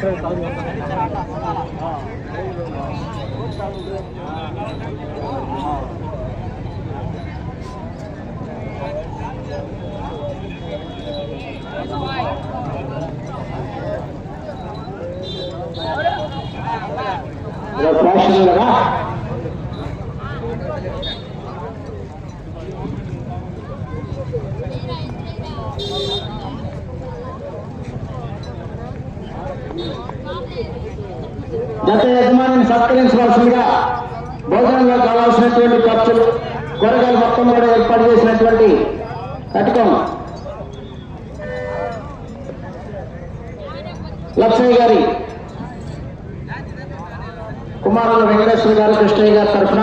Gracias. Lakshmaiah గారి కుమారుడు వెంకటేశ్వర గారు కృష్ణయ్య గారి తరఫున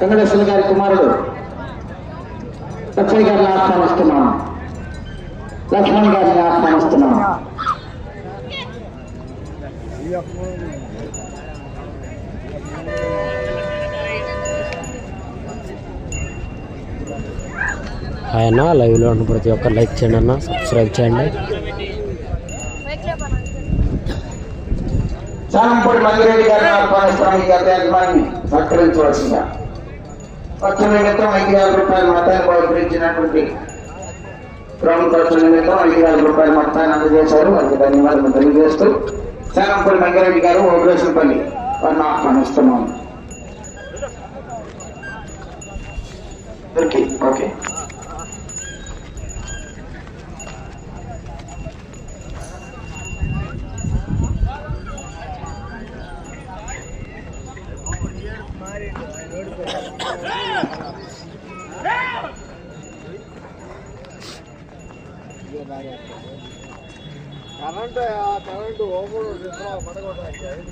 వెంకటేశ్వర గారి కుమారుడు లక్ష్మయ్య గారిని ఆహ్వానిస్తున్నాను లక్ష్మణ్ గారిని ఆహ్వానిస్తున్నాను ఆయన లైవ్లో ఉన్న ప్రతి ఒక్కరు లైక్ చేయండి అన్న సబ్స్క్రైబ్ చేయండి. చాలంపూడి మంగిరెడ్డి గారిని ఆహ్వానిస్తున్నాను ఈ గత యజమానిని సత్కరించవలసిందిగా. ఖర్చు నిమిత్తం ఐదు వేల రూపాయలు మొత్తాన్ని బహుకరించినటువంటి ప్రభుత్వ ఖర్చు నిమిత్తం ఐదు వేల రూపాయల మొత్తాన్ని అందజేశారు. వారికి ధన్యవాదాలు తెలియజేస్తూ చాలంపూడి మంగిరెడ్డి గారు ఓబ్రేషన్పల్లి వారిని ఆహ్వానిస్తున్నాను okay okay. Current current open పడగొట్టాలి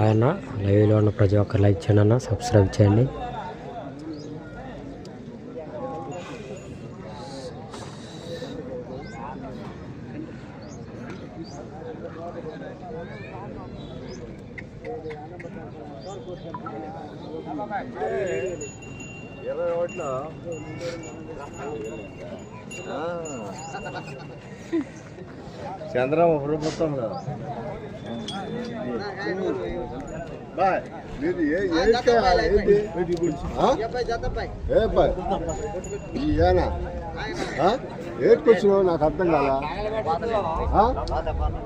ఆయన లైవ్లో ఉన్న ప్రతి ఒక్కరు లైక్ చేయండి అన్న సబ్స్క్రైబ్ చేయండి ఇరవై ఓట్ల బాయ్ ఈయన ఏడ్కొచ్చినావు నాకు అర్థం కాలా ఆ?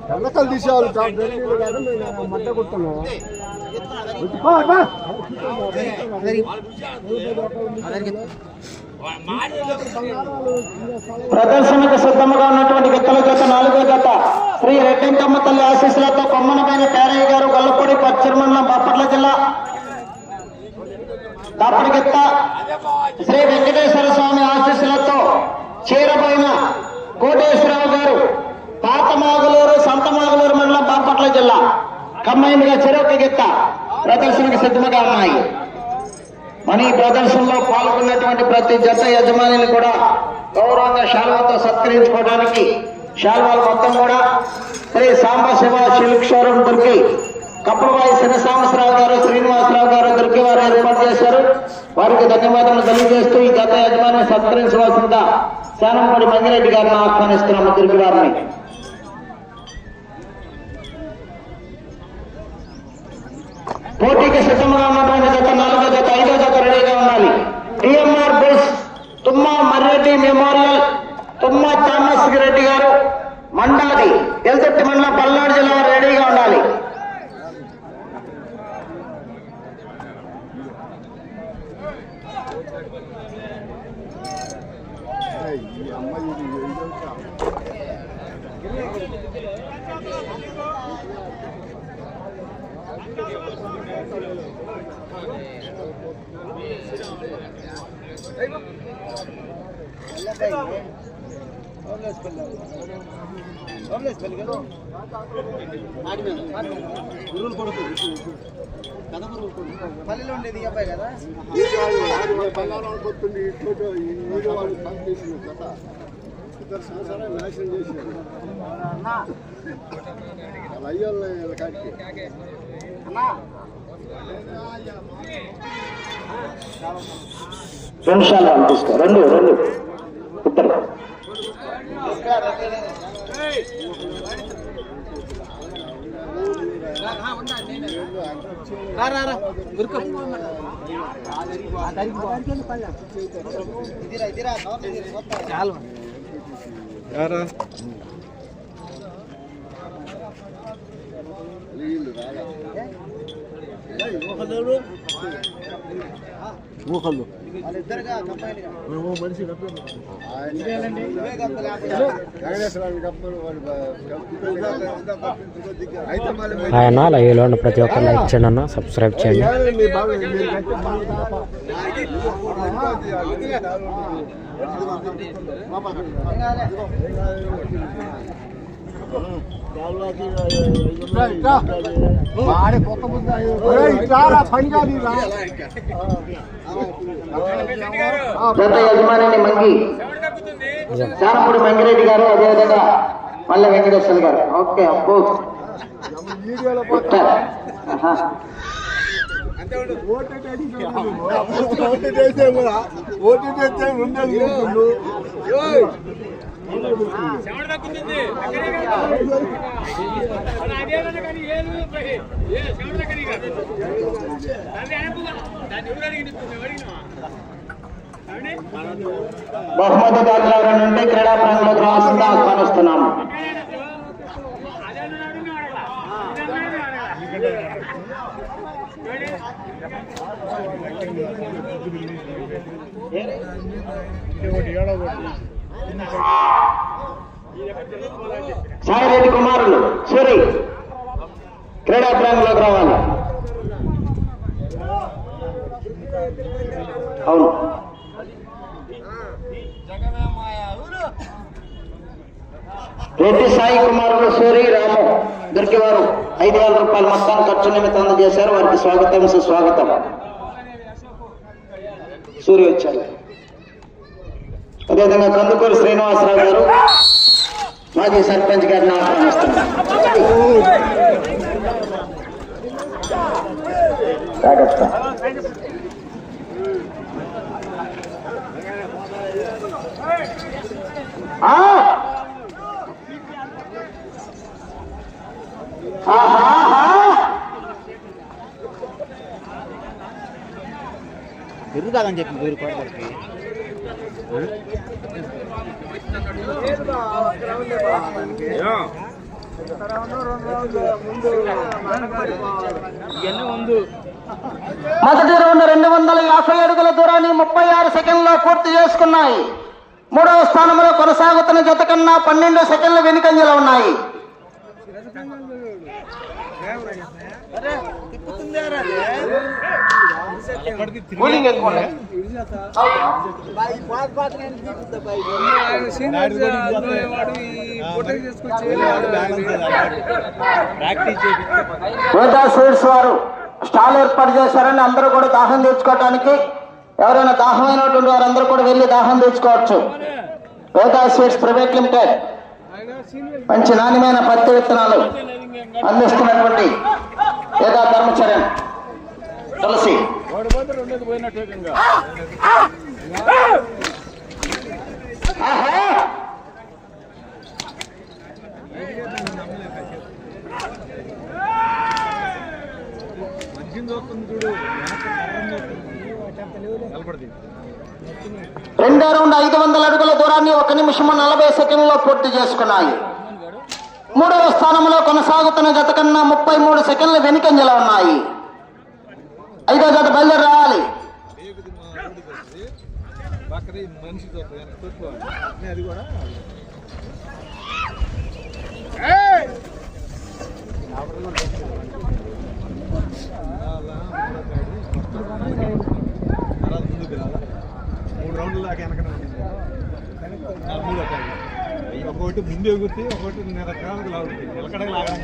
కళ్ళకలు తీసేవాళ్ళు కాదు ఢిల్లీలో కాదు ప్రదర్శనకు సిద్ధంగా ఉన్నటువంటి గిత్తల గత నాలుగో గత శ్రీ రెడ్డింకమ్మ తల్లి ఆశీస్సులతో కొమ్మనపైన పేరయ్య గారు గల్లపూడి పశ్చిమండలం బాపట్ల జిల్లా దాపడి గిత్త శ్రీ వెంకటేశ్వర స్వామి ఆశీస్సులతో చీరపోయిన కోటేశ్వరరావు గారు పాత మాగులూరు సంత మాగులూరు మండలం బాపట్ల జిల్లా. కమ్మైందిగా చెరొక్క గిత్త ప్రదర్శనకు సిద్ధంగా ఉన్నాయి. మన ఈ ప్రదర్శనలో పాల్గొన్నటువంటి ప్రతి జత యజమానిని కూడా గౌరవంగా శాల్వాతో సత్కరించుకోవడానికి శాల్వాలు మొత్తం కూడా శ్రీ సాంబశివ సిల్క్ షోరూమ్ దొరికి కప్పులవాయి శివసాంబశ్రావు గారు శ్రీనివాసరావు గారు దొరికి వారు ఏర్పాటు చేశారు. వారికి ధన్యవాదాలు తెలియజేస్తూ ఈ జత యజమాని సత్కరించవలసిందా శానంపూడి మంగిరెడ్డి గారిని ఆహ్వానిస్తున్నాము. దొరికి వారిని పోటీకి సిద్ధంగా ఉన్నటువంటి జత నాలుగో జత ఐదో జత రెడీగా ఉండాలి. TMR bulls Thumma Marreddy memorial Thumma Thomas Reddy గారు మండాది ఎల్తెట్టి మండలం పల్నాడు జిల్లా వారు రెడీగా ఉండాలి ఈ అమ్మాయి ఇది ఏంటంటే గురువులు కొడుకు బంగారం కొత్తుంది ఇటు ఈ వీడియో వాళ్ళు పంపేసిన కథ ఇద్దరు సంవత్సరాలు నాశనం చేశారు వాళ్ళ అయ్యోళ్ళ వీళ్ళ రెండు నిమిషాలు రెండు రెండు. ఇద్దరు వీళ్ళు రాలా ఊహలు మనిషి వెంకటేశ్వరరావు కప్పలు వాడు అయితే మళ్ళీ హాయ్ అన్న లైవ్లో ఉన్న ప్రతి ఒక్కరు లైక్ చేయండి అన్న సబ్స్క్రైబ్ చేయండి. మీరు కట్టే బాగా జత యజమాని మంగి చారపూడి మంగిరెడ్డి గారు అదేవిధంగా మల్ల వెంకటేశ్వర గారు ఓకే అబ్బో పుట్టారు. ఆహా. ఓటు చేస్తే కూడా ఓటు చేస్తే ఉండదు బహుమతిదారులు ఎవరైనా ఉంటే క్రీడా ప్రాంగంలోకి రావాల్సిందిగా ఆహ్వానిస్తున్నాము సాయిరెడ్డి కుమారులు సూరి క్రీడా ప్రాంగంలోకి రావాలి. అవును. రెడ్డి సాయి కుమారులు సూరి రాము దొరికేవారు ఐదు వేల రూపాయలు మొత్తం ఖర్చు నిమిత్తం అందజేశారు. వారికి స్వాగతం సుస్వాగతం. సూరి అదేవిధంగా కందుకూరు శ్రీనివాసరావు గారు మాజీ సర్పంచ్ గారిని ఆహ్వానిస్తున్నారు. ఆహా! ఆహాహా! తిరుగుతాదని చెప్పి వేరు కోటకి మొదటి రౌండ్ రెండు వందల యాభై అడుగుల దూరాన్ని ముప్పై ఆరు సెకండ్లో పూర్తి చేసుకున్నాయి. మూడవ స్థానంలో కొనసాగుతున్న జత కన్నా పన్నెండు సెకండ్ల వెనుకంజలో ఉన్నాయి. కూలింగ్ ఎక్కువ ఉన్నాయి. వేదా సీడ్స్ వారు స్టాల్ ఏర్పాటు చేశారని అందరూ కూడా దాహం తీర్చుకోవటానికి ఎవరైనా దాహమైనటువంటి వారందరూ కూడా వెళ్ళి దాహం తీర్చుకోవచ్చు. Veda seeds private limited. మంచి నాణ్యమైన పత్తి విత్తనాలు అందిస్తున్నటువంటి వేదా ధర్మచరణ్ తులసి. రెండో రౌండ్ ఐదు వందల అడుగుల దూరాన్ని ఒక నిమిషము నలభై సెకండ్లో పూర్తి చేసుకున్నాయి. మూడవ స్థానంలో కొనసాగుతున్న జత కన్నా ముప్పై మూడు సెకండ్ల వెనుకంజలో ఉన్నాయి. ఐదో జత బయలుదేరి రావాలి మూడు రౌండ్ల దాకా వెనకనే ఉంటుంది మూడు ఒకటి ముందు ఎగురుతి ఒకటి నిరకాలకు లాగుతుంది నిలకడగా లాగా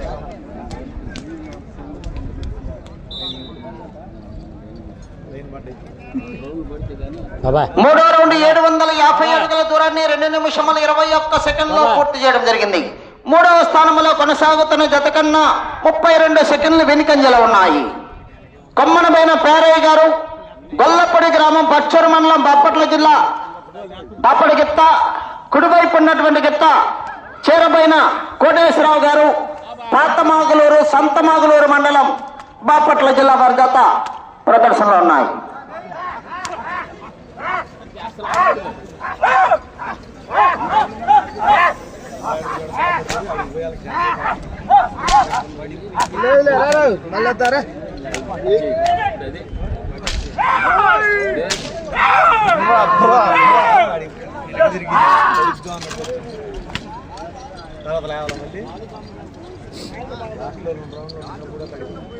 మూడో రౌండ్ ఏడు వందల యాభై అడుగుల దూరాన్ని రెండు నిమిషముల ఇరవై ఒక్క సెకండ్లో పూర్తి చేయడం జరిగింది. మూడవ స్థానంలో కొనసాగుతున్న జత కన్నా ముప్పై రెండు సెకండ్లు వెనుకంజలో ఉన్నాయి. కొమ్మనమైన పేరయ్య గారు గొల్లపూడి గ్రామం పచ్చూరు మండలం బాపట్ల జిల్లా బాపడి గిత్త కుడివైపు ఉన్నటువంటి గిత్త చీరబైన కోటేశ్వరరావు గారు పాతమాగులూరు సంతమాగులూరు మండలం బాపట్ల జిల్లా వారి ప్రదర్శనలో ఉన్నాయి. మళ్ళీ తర్వాత లేవాలి మళ్ళీ లాస్ట్లో రెండు రౌండ్లు కూడా కడిగి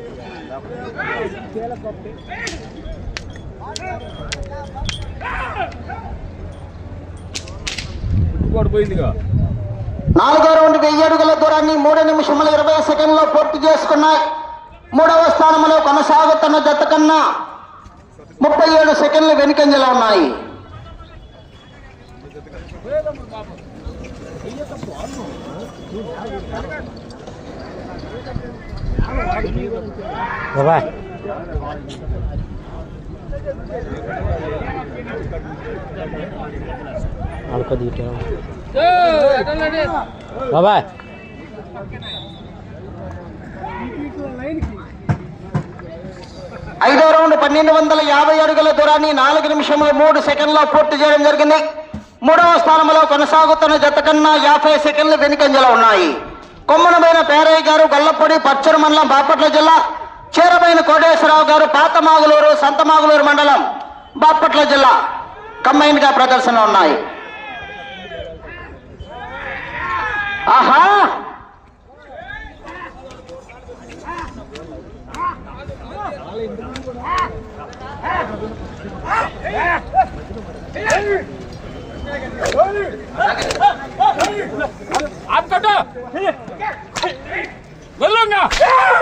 నాలుగో రౌండ్ వెయ్యి అడుగుల దూరాన్ని మూడు నిమిషముల ఇరవై సెకండ్లో పూర్తి చేసుకున్నాయి మూడవ స్థానంలో కొనసాగుతున్న జత కన్నా ముప్పై ఏడు సెకండ్లు వెనుకంజలో ఉన్నాయి. బాబాయ్ ఆడుకో బాబాయ్ ఐదో రౌండ్ పన్నెండు వందల యాభై అడుగుల దూరాన్ని నాలుగు నిమిషంలో మూడు సెకండ్లో పూర్తి చేయడం జరిగింది. మూడవ స్థానంలో కొనసాగుతున్న జత కన్నా యాభై సెకండ్లు వెనుకంజలో ఉన్నాయి. కొమ్మనబైన పేరయ్య గారు గొల్లపొడి పచ్చరు మండలం బాపట్ల జిల్లా చీరబైన కోటేశ్వరరావు గారు పాతమాగులూరు సంతమాగులూరు మండలం బాపట్ల జిల్లా కంబైన్గా ప్రదర్శన ఉన్నాయి. ఆహా!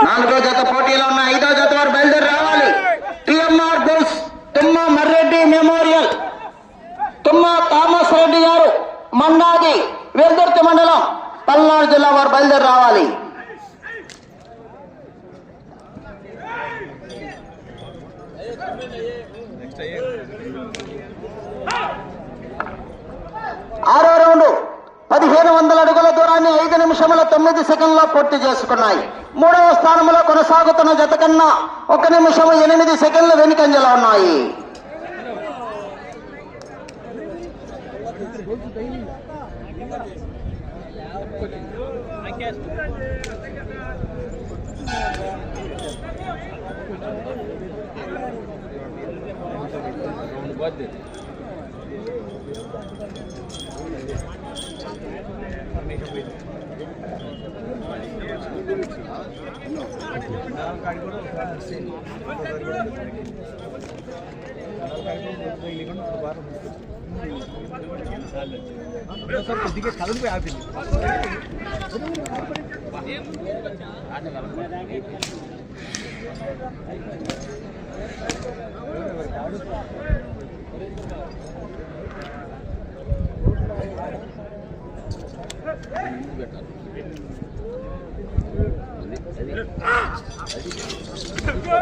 నాలుగో జత పోటీలో ఉన్న ఐదో జత వారు బయలుదేరి రావాలి TMR bulls Tumma Marreddy memorial Tumma Thomas Reddy గారు మండాది వెల్దుర్తి మండలం పల్నాడు జిల్లా వారు బయలుదేరి రావాలి ఆరో రౌండ్ పదిహేను వందల అడుగుల దూరాన్ని ఐదు నిమిషముల తొమ్మిది సెకండ్లో పూర్తి చేసుకున్నాయి. మూడవ స్థానంలో కొనసాగుతున్న జత కన్నా ఒక నిమిషం ఎనిమిది సెకండ్లు వెనుకంజలో ఉన్నాయి. కొద్దిగా కదిలిపోయి ఆపింది ఆహా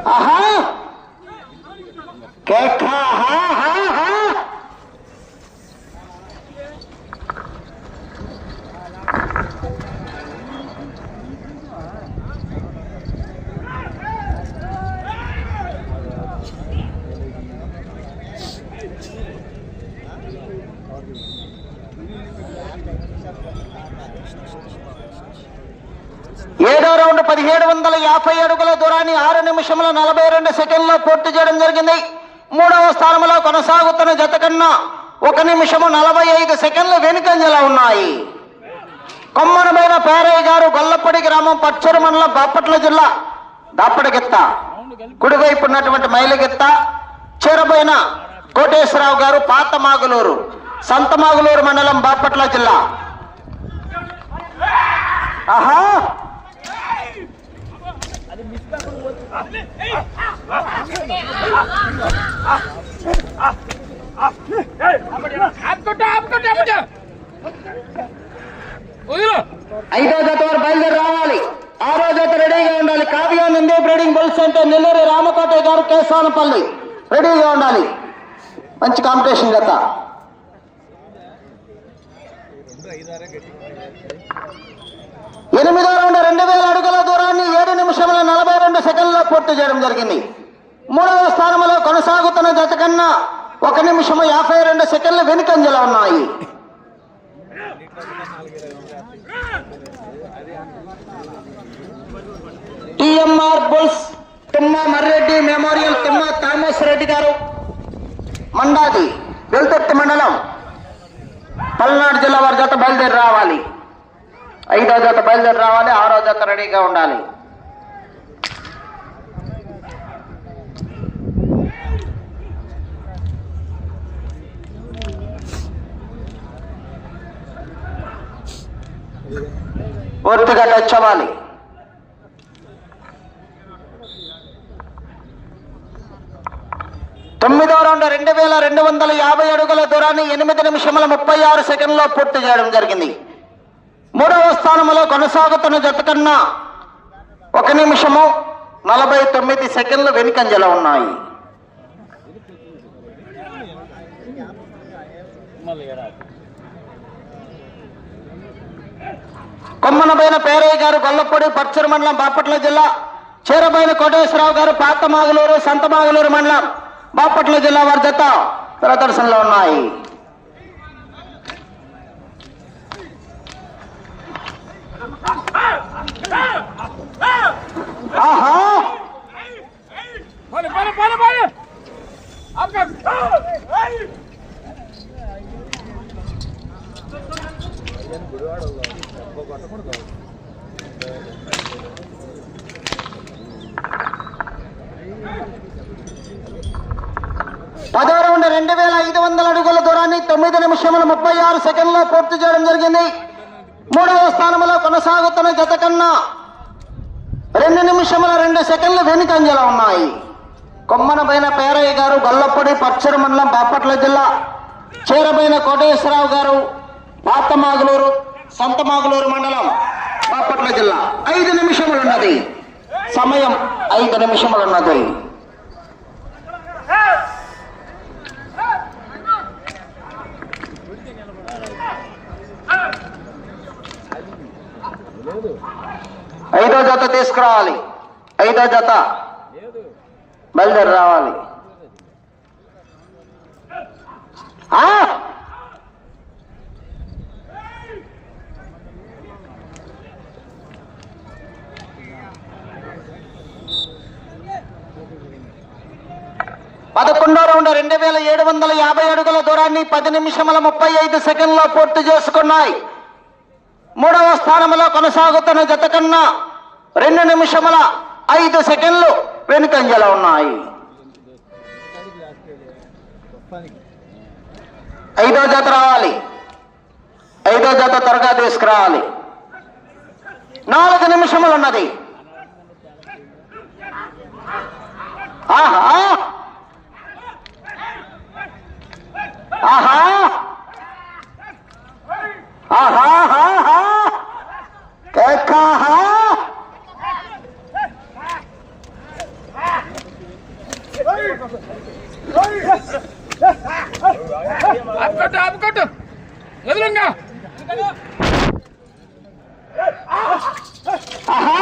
आहा! देखा వందల యాభై అడుగుల దూరాన్ని ఆరు నిమిషంలో నలభై రెండు సెకండ్లో పూర్తి చేయడం జరిగింది. మూడవ స్థానంలో కొనసాగుతున్న జత కన్నా ఒక నిమిషము నలభై ఐదు సెకండ్లు వెనుకంజలో ఉన్నాయి. కొమ్మనమైన పేరయ్య గారు గొల్లపడి గ్రామం పచ్చరు మండలం బాపట్ల జిల్లా దాపడగిత్త. కుడివైపు ఉన్నటువంటి మైలగిత్త చీరబోయిన కోటేశ్వరరావు గారు పాత మాగులూరు సంత మాగులూరు మండలం బాపట్ల జిల్లా. ఆహా! ఐదో జత వారు బయలుదేరి రావాలి. ఆరో జత రెడీగా ఉండాలి. కావ్య నంది బ్రీడింగ్ బుల్స్ అంటే నెల్లూరు రామకోట గారు కేశవనపల్లి రెడీగా ఉండాలి. మంచి కాంపిటీషన్ జత. ఎనిమిదో రౌండ్ రెండు వేల అడుగుల దూరాన్ని ఏడు నిమిషముల నలభై రెండు సెకండ్లో పూర్తి చేయడం జరిగింది. మూడవ స్థానంలో కొనసాగుతున్న జత కన్నా ఒక నిమిషము యాభై రెండు సెకండ్లు వెనుకంజలో ఉన్నాయి. TMR bulls Timma Marreddy memorial Timma Thomas Reddy గారు. మండాది వెల్తెత్తి మండలం. పల్నాడు జిల్లా వారి జత బయలుదేరి రావాలి. ఐదో జత బయలుదేరి రావాలి ఆరో జత రెడీగా ఉండాలి. పూర్తిగా టచ్ అవ్వాలి తొమ్మిదో రౌండ్ రెండు వేల రెండు వందల యాభై అడుగుల దూరాన్ని ఎనిమిది నిమిషముల ముప్పై ఆరు సెకండ్లో పూర్తి చేయడం జరిగింది. మూడవ స్థానంలో కొనసాగుతున్న జత కన్నా ఒక నిమిషము నలభై తొమ్మిది సెకండ్లు వెనుకంజలో ఉన్నాయి. కొమ్మనబైన పేరయ్య గారు గొల్లపూడి పచ్చరు మండలం బాపట్ల జిల్లా చీరబైన కోటేశ్వరరావు గారు పాత మాగులూరు సంత మండలం బాపట్ల జిల్లా వారి జత ప్రదర్శనలో ఉన్నాయి ఆహా పదో రౌండ్ రెండు వేల ఐదు వందల అడుగుల దూరాన్ని తొమ్మిది నిమిషముల ముప్పై ఆరు పూర్తి చేయడం జరిగింది. మూడవ స్థానంలో కొనసాగుతున్న జత కన్నా రెండు నిమిషముల రెండు సెకండ్లు వెనుకంజలో ఉన్నాయి. కొమ్మనపైన పేరయ్య గారు గొల్లపొడి పచ్చడి మండలం బాపట్ల జిల్లా. చీరబైన కోటేశ్వరరావు గారు పాతమాగులూరు సంతమాగులూరు మండలం బాపట్ల జిల్లా. ఐదు నిమిషములున్నది. సమయం ఐదు నిమిషములున్నది ఉన్నది ఐదో జత తీసుకురావాలి. ఐదో జత. బయలుదేరి రావాలి. పదకొండో రౌండ్ రెండు వేల ఏడు వందల యాభై అడుగుల దూరాన్ని పది నిమిషముల ముప్పై ఐదు సెకండ్లో పూర్తి చేసుకున్నాయి. మూడవ స్థానంలో కొనసాగుతున్న జత కన్నా రెండు నిమిషముల ఐదు సెకండ్లు వెనుకంజల ఉన్నాయి. ఐదో జత రావాలి. ఐదో జత త్వరగా తీసుకురావాలి. నాలుగు నిమిషములు ఉన్నది. ఆహా! ఆహా! ఆహా! ఆహా! కేకాహా ఆపుకట్టు ఆపుకట్టు ఎదురుగా ఆహా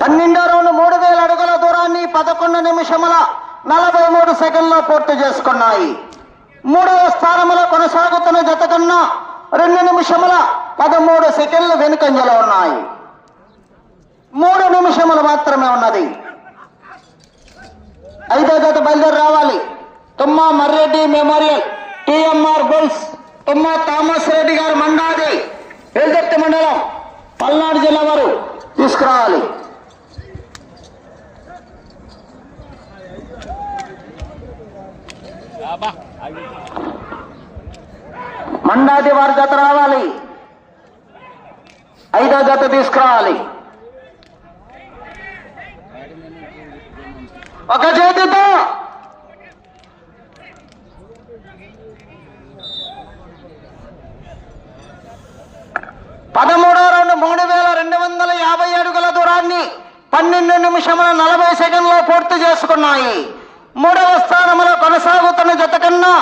పన్నెండో రౌండ్ మూడు వేల అడుగుల దూరాన్ని పదకొండు నిమిషముల నలభై మూడు సెకండ్లో పూర్తి చేసుకున్నాయి. మూడవ స్థానంలో కొనసాగుతున్న జత కన్నా రెండు నిమిషముల పదమూడు సెకండ్లు వెనుకంజలో ఉన్నాయి. మూడు నిమిషములు మాత్రమే ఉన్నది. ఐదో జత బయలుదేరి రావాలి. Tumma Marreddy memorial TMR bulls Tumma Thomas Reddy గారు మండాది వెల్దెత్తి మండలం పల్నాడు జిల్లా వారు తీసుకురావాలి. మండాది వారి జత రావాలి. ఐదో జత తీసుకురావాలి. ఒక చేతితో. పదమూడో రెండు మూడు వేల రెండు వందల యాభై అడుగుల దూరాన్ని పన్నెండు నిమిషముల నలభై సెకండ్లో పూర్తి చేసుకున్నాయి. మూడవ స్థానంలో కొనసాగుతున్న జత కన్నా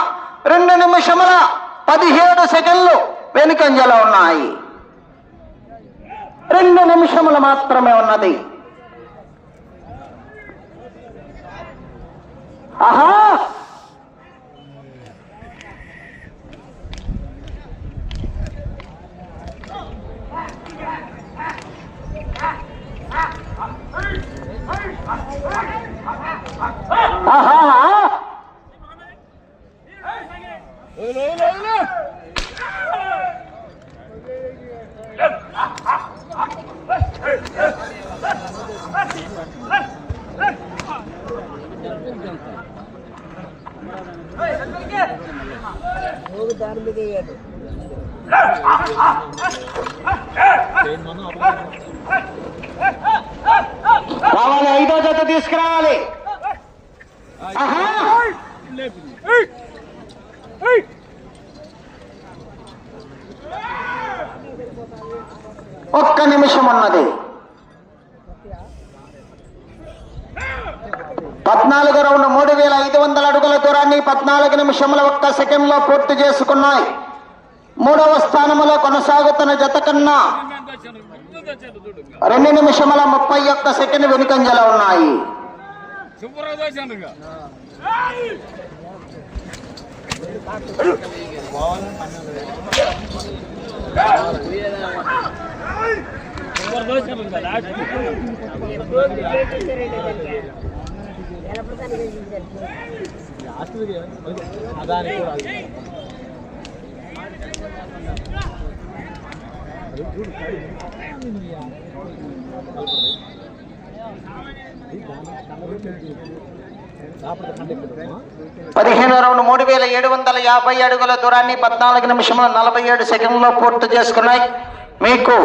రెండు నిమిషముల పదిహేడు సెకండ్లు వెనుకంజలో ఉన్నాయి. రెండు నిమిషములు మాత్రమే ఉన్నది. ఆహా! ఆహా రావాలి ఐదో జత తీసుకురావాలి ఆహా ఒక్క నిమిషం ఉన్నది పద్నాలుగు రౌండ్ మూడు వేల ఐదు వందల అడుగుల దూరాన్ని పద్నాలుగు నిమిషముల ఒక్క సెకండ్లో పూర్తి చేసుకున్నాయి. మూడవ స్థానంలో కొనసాగుతున్న జత కన్నా రెండు నిమిషముల ముప్పై ఒక్క సెకండ్ వెనుకంజలో ఉన్నాయి. சூப்பராக தான் சேர்ந்துருங்க அதான் పదిహేను రౌండ్ మూడు వేల ఏడు వందల యాభై అడుగుల దూరాన్ని పద్నాలుగు నిమిషముల నలభై ఏడు సెకండ్లో పూర్తి చేసుకున్నాయి. మీకు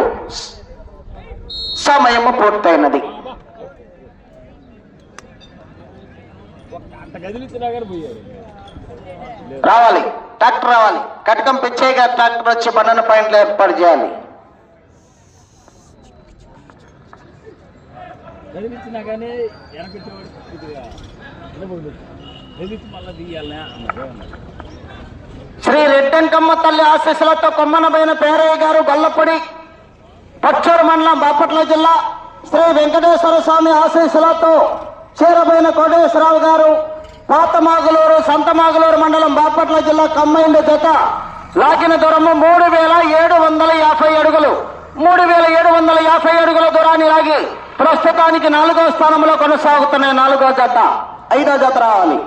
సమయము పూర్తయినది. రావాలి. ట్రాక్టర్ రావాలి. కటకం పిచ్చయ్య ట్రాక్టర్ వచ్చి పన్నెండు పాయింట్లు ఏర్పాటు చేయాలి. కదిలిచ్చినా కానీ వెనకొచ్చేవాడు కొద్దిగా నిలబడి మళ్ళీ తీయాలనే అన్నారు శ్రీ రెడ్డంకమ్మ తల్లి ఆశీస్సులతో కొమ్మనబైన పేరయ్య గారు గొల్లపొడి పచ్చూరు మండలం బాపట్ల జిల్లా శ్రీ వెంకటేశ్వర స్వామి ఆశీస్సులతో చీరబైన కోటేశ్వరరావు గారు పాతమాగులూరు సంతమాగులూరు మండలం బాపట్ల జిల్లా కంబైండ్ జత లాగిన దూరము మూడు వేల ఏడు వందల యాభై అడుగులు. మూడు వేల ఏడు వందల యాభై అడుగుల దూరాన్ని లాగి ప్రస్తుతానికి నాలుగో స్థానంలో కొనసాగుతున్నాయి నాలుగో జత ఐదో జత రావాలి.